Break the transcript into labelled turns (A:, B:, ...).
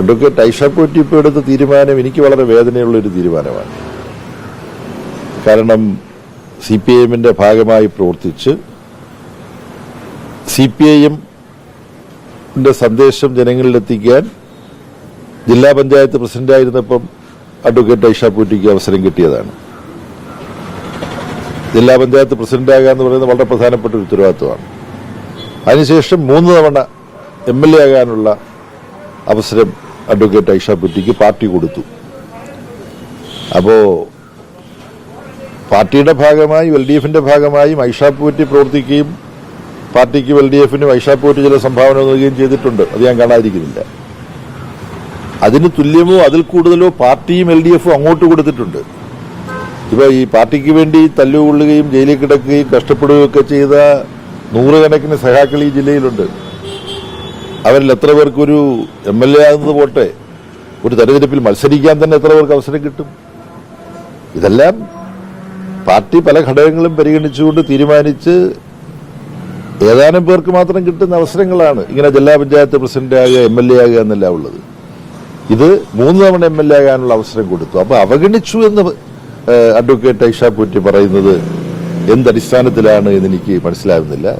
A: Advocate Aisha Potti ഇപ്പോൾ എടുത്ത തീരുമാനം എനിക്ക് വളരെ വേദനയുള്ള ഒരു തീരുമാനമാണ്. കാരണം സി പി ഐ ഭാഗമായി പ്രവർത്തിച്ച് സി പി ഐ സന്ദേശം ജനങ്ങളിലെത്തിക്കാൻ ജില്ലാ പഞ്ചായത്ത് പ്രസിഡന്റായിരുന്നപ്പം അഡ്വക്കേറ്റ് ഐഷ പോറ്റിക്ക് അവസരം കിട്ടിയതാണ്. ജില്ലാ പഞ്ചായത്ത് പ്രസിഡന്റാകുക എന്ന് പറയുന്നത് വളരെ പ്രധാനപ്പെട്ട ഒരു ഉത്തരവാദിത്വമാണ്. അതിനുശേഷം മൂന്ന് തവണ എം എൽ എ ആകാനുള്ള അവസരം അഡ്വക്കേറ്റ് ഐഷ പുറ്റിക്ക് പാർട്ടി കൊടുത്തു. അപ്പോ പാർട്ടിയുടെ ഭാഗമായി എൽ ഡി എഫിന്റെ ഭാഗമായും ഐഷ പൂറ്റി പ്രവർത്തിക്കുകയും പാർട്ടിക്ക് എൽ ഡി എഫിനും ഐഷ പൂറ്റി ചില സംഭാവന നൽകുകയും ചെയ്തിട്ടുണ്ട്. അത് ഞാൻ കാണാതിരിക്കുന്നില്ല. അതിന് തുല്യമോ അതിൽ കൂടുതലോ പാർട്ടിയും എൽ ഡി എഫും അങ്ങോട്ട് കൊടുത്തിട്ടുണ്ട്. ഇപ്പൊ ഈ പാർട്ടിക്ക് വേണ്ടി തല്ലുകൊള്ളുകയും ജയിലിൽ കിടക്കുകയും കഷ്ടപ്പെടുകയൊക്കെ ചെയ്ത നൂറുകണക്കിന് സഹാക്കൾ ഈ ജില്ലയിലുണ്ട്. അവരിൽ എത്ര പേർക്ക് ഒരു എം എൽ എ ആകുന്നത് പോട്ടെ ഒരു തെരഞ്ഞെടുപ്പിൽ മത്സരിക്കാൻ തന്നെ എത്ര പേർക്ക് അവസരം കിട്ടും? ഇതെല്ലാം പാർട്ടി പല ഘടകങ്ങളും പരിഗണിച്ചുകൊണ്ട് തീരുമാനിച്ച് ഏതാനും പേർക്ക് മാത്രം കിട്ടുന്ന അവസരങ്ങളാണ് ഇങ്ങനെ ജില്ലാ പഞ്ചായത്ത് പ്രസിഡന്റ് ആകുക എം എൽ എ ആകുക എന്നല്ല ഉള്ളത്. ഇത് മൂന്ന് തവണ എം എൽ എ ആകാനുള്ള അവസരം കൊടുത്തു. അപ്പൊ അവഗണിച്ചു എന്ന് അഡ്വക്കേറ്റ് ഐഷാ പൂറ്റി പറയുന്നത് എന്തടിസ്ഥാനത്തിലാണ് എന്ന് എനിക്ക് മനസ്സിലാകുന്നില്ല